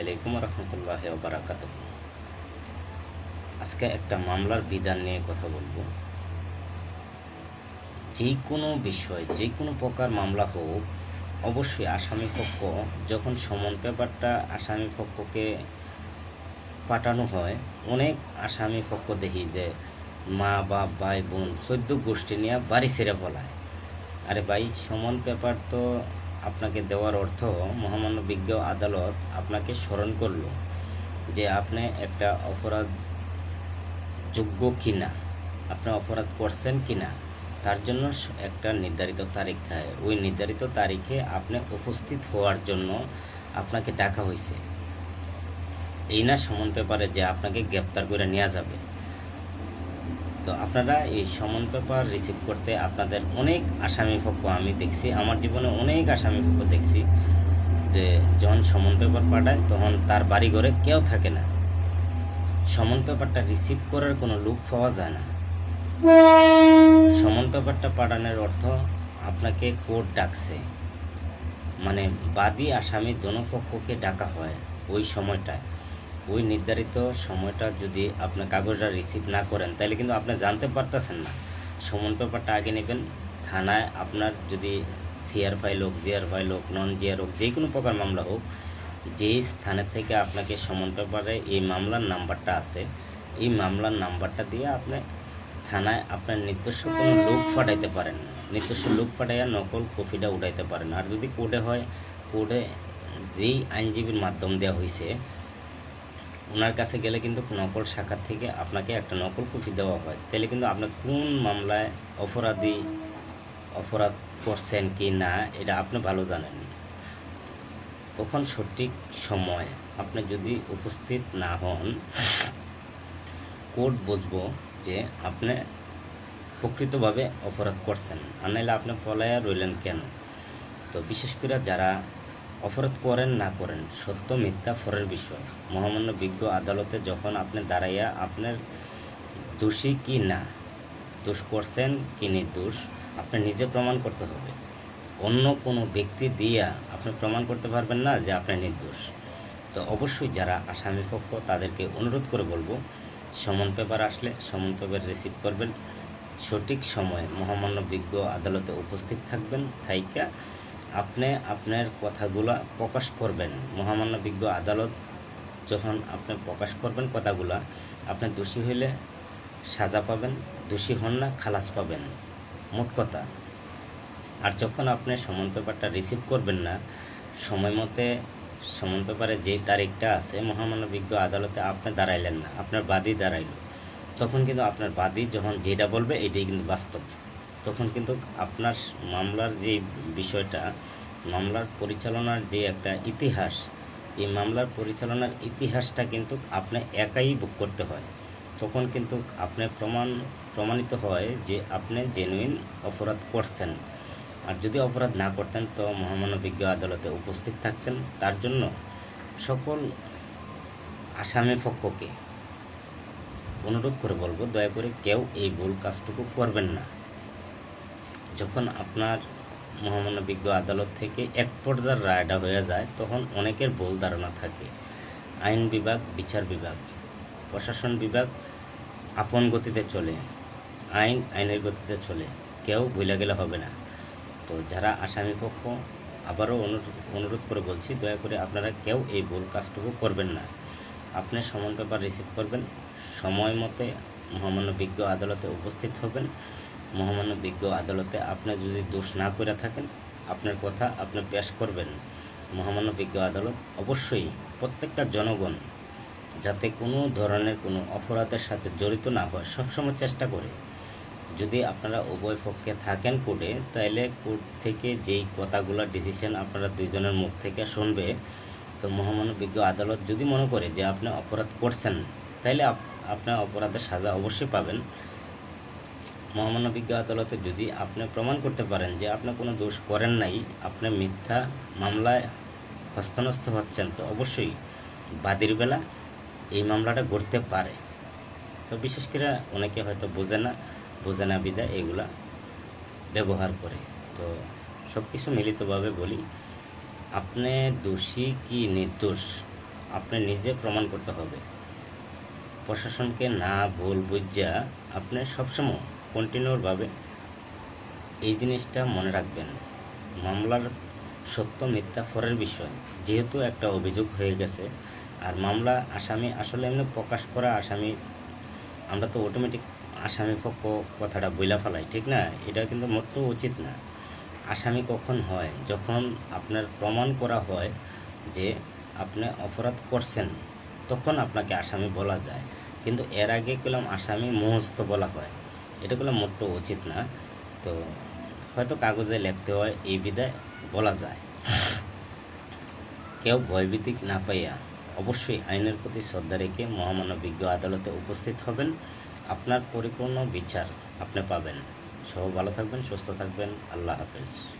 আলাইকুম রহমতুল্লাহ বারাকাত আজকে একটা মামলার বিধান নিয়ে কথা বলব। যে কোনো বিষয় যে কোনো প্রকার মামলা হোক, অবশ্যই আসামি পক্ষ যখন সমন পেপারটা আসামি পক্ষকে পাঠানো হয়, অনেক আসামি পক্ষ দেখি যে মা, বাপ, ভাই, বোন চোদ্দ গোষ্ঠী নিয়ে বাড়ি ছেড়ে ফলায় আরে ভাই, সমন পেপার তো আপনাকে দেওয়ার অর্থ মহামান্য বিজ্ঞ আদালত আপনাকে স্মরণ করল যে আপনি একটা অপরাধ যোগ্য কিনা, আপনি অপরাধ করছেন কিনা। তার জন্য একটা নির্ধারিত তারিখ থাকে। ওই নির্ধারিত তারিখে আপনি উপস্থিত হওয়ার জন্য আপনাকে ডাকা হয়েছে। এই না সমন পেপারে যে আপনাকে গ্রেপ্তার করে নেওয়া যাবে। তো আপনারা এই সমন পেপার রিসিভ করতে আপনাদের অনেক আসামি পক্ষ আমি দেখছি, আমার জীবনে অনেক আসামি পক্ষ দেখছি যে যখন সমন পেপার পাঠায় তখন তার বাড়ি ঘরে কেউ থাকে না। সমন পেপারটা রিসিভ করার কোনো লোক পাওয়া যায় না। সমন পেপারটা পাঠানোর অর্থ আপনাকে কোর্ট ডাকছে। মানে বাদী আসামি দোনো পক্ষকে ডাকা হয় ওই সময়টায়। ওই নির্ধারিত সময়টা যদি আপনি কাগজটা রিসিভ না করেন, তাহলে কিন্তু আপনি জানতে পারতেছেন না। সমন পেপারটা আগে নেবেন, থানায় আপনার যদি সিআর ফাইল হোক জিআর ফাইল হোক নন জিআর হোক যে কোনো প্রকার মামলা হোক, যেই স্থানের থেকে আপনাকে সমন পেপারে এই মামলার নাম্বারটা আছে, এই মামলার নাম্বারটা দিয়ে আপনি থানায় আপনার নিজস্ব কোনো লোক পাঠাইতে পারেন। নিজস্ব লোক পাঠাইয়া নকল কপিটা উঠাইতে পারেন। আর যদি কোর্টে হয়, কোর্টে যেই আইনজীবীর মাধ্যম দেওয়া হয়েছে ওনার কাছে গেলে কিন্তু নকল শাখার থেকে আপনাকে একটা নকল কপি দেওয়া হয়। তাহলে কিন্তু আপনার কোন মামলায় অপরাধী অপরাধ করছেন কি না, এটা আপনি ভালো জানেন তখন সঠিক সময় আপনি যদি উপস্থিত না হন, কোর্ট বুঝব যে আপনি প্রকৃতভাবে অপরাধ করছেন। আর আপনি পলায়া রইলেন কেন? তো বিশেষ করে যারা অপরাধ করেন, না করেন, সত্য মিথ্যা ফরের বিষয়। মহামান্য বিজ্ঞ আদালতে যখন আপনি দাঁড়াইয়া আপনার দোষী কি না, দোষ করছেন কি নির্দোষ আপনি নিজে প্রমাণ করতে হবে। অন্য কোনো ব্যক্তি দিয়া আপনি প্রমাণ করতে পারবেন না যে আপনি নির্দোষ। তো অবশ্যই যারা আসামি পক্ষ, তাদেরকে অনুরোধ করে বলব, সমন পেপার আসলে সমন পেপার রিসিভ করবেন। সঠিক সময়ে মহামান্য বিজ্ঞ আদালতে উপস্থিত থাকবেন, থাইকা আপনি আপনার কথাগুলো প্রকাশ করবেন। মহামান্য বিজ্ঞ আদালত যখন আপনি প্রকাশ করবেন কথাগুলা, আপনি দোষী হইলে সাজা পাবেন, দোষী হন না, খালাস পাবেন। মোট কথা। আর যখন আপনি সমন পেপারটা রিসিভ করবেন না, সময় মতে সমন পেপারে যে তারিখটা আছে, মহামান্য বিজ্ঞ আদালতে আপনি দাঁড়াইলেন না, আপনার বাদী দাঁড়াইল। তখন কিন্তু আপনার বাদী যখন যেটা বলবে, এটাই কিন্তু বাস্তব। তখন কিন্তু আপনার মামলার যে বিষয়টা, মামলার পরিচালনার যে একটা ইতিহাস, এই মামলার পরিচালনার ইতিহাসটা কিন্তু আপনি একাই বুক করতে হয়। তখন কিন্তু আপনি প্রমাণ, প্রমাণিত হয় যে আপনি জেনুইন অপরাধ করছেন। আর যদি অপরাধ না করতেন, তো মহামানবিজ্ঞ আদালতে উপস্থিত থাকতেন। তার জন্য সকল আসামি পক্ষকে অনুরোধ করে বলব, দয়া করে কেউ এই ভুল কাজটুকু করবেন না। যখন আপনার মহামান্য বিজ্ঞ আদালত থেকে এক পর্যায়ের রায়টা হয়ে যায়, তখন অনেকের ভুল ধারণা থাকে। আইন বিভাগ, বিচার বিভাগ, প্রশাসন বিভাগ আপন গতিতে চলে, আইন আইনের গতিতে চলে, কেউ ভুলে গেলে হবে না। তো যারা আসামি পক্ষ, আবারও অনুরোধ করে বলছি, দয়া করে আপনারা কেউ এই ভুল কাজটুকু করবেন না। আপনি সমান পেপার রিসিভ করবেন, সময় মতে মহামান্য বিজ্ঞ আদালতে উপস্থিত হবেন। মহামান্য বিজ্ঞ আদালতে আপনি যদি দোষ না করে থাকেন, আপনার কথা আপনি পেশ করবেন। মহামান্য বিজ্ঞ আদালত অবশ্যই প্রত্যেকটা জনগণ যাতে কোনো ধরনের কোনো অপরাধের সাথে জড়িত না হয়, সবসময় চেষ্টা করে। যদি আপনারা উভয় পক্ষে থাকেন কোর্টে তাহলে কোর্ট থেকে যেই কথাগুলো ডিসিশন আপনারা দুইজনের মুখ থেকে শুনবে, তো মহামান্য বিজ্ঞ আদালত যদি মনে করে যে আপনি অপরাধ করছেন তাহলে আপনার অপরাধের সাজা অবশ্যই পাবেন। মহামান্য আদালতে যদি আপনি প্রমাণ করতে পারেন যে আপনি কোনো দোষ করেন নাই, আপনি মিথ্যা মামলায় হস্তনস্ত হচ্ছেন, তো অবশ্যই বাদীর বেলা এই মামলাটা ঘটতে পারে। তো বিশেষ করে অনেকে হয়তো বোঝে না বোঝে না বিদায় এগুলা ব্যবহার করে। তো সব কিছু মিলিতভাবে বলি, আপনি দোষী কি নির্দোষ, আপনি নিজে প্রমাণ করতে হবে। প্রশাসনকে না ভুল বুঝা আপনি সবসময় কন্টিনিউভাবে এই জিনিসটা মনে রাখবেন। মামলার সত্য মিথ্যা পরের বিষয়, যেহেতু একটা অভিযোগ হয়ে গেছে, আর মামলা আসামি আসলে এমনি প্রকাশ করা আসামি, আমরা তো অটোমেটিক আসামি পক্ষ কথাটা বইলা ফেলাই, ঠিক না? এটা কিন্তু মোটেও উচিত না। আসামি কখন হয়? যখন আপনার প্রমাণ করা হয় যে আপনি অপরাধ করছেন, তখন আপনাকে আসামি বলা যায়। কিন্তু এর আগে করলাম আসামি মুহস্ত বলা হয়। এটা মোটো উচিত না। তো হয়তো কাগজে লিখতে হয়, এই বিদায় বলা যায়। কেউ ভয়ভীতি না পাইয়া অবশ্যই আইনের প্রতি শ্রদ্ধা রেখে মহামানবিজ্ঞ আদালতে উপস্থিত হবেন। আপনার পরিপূর্ণ বিচার আপনি পাবেন। সব ভালো থাকবেন, সুস্থ থাকবেন। আল্লাহ হাফেজ।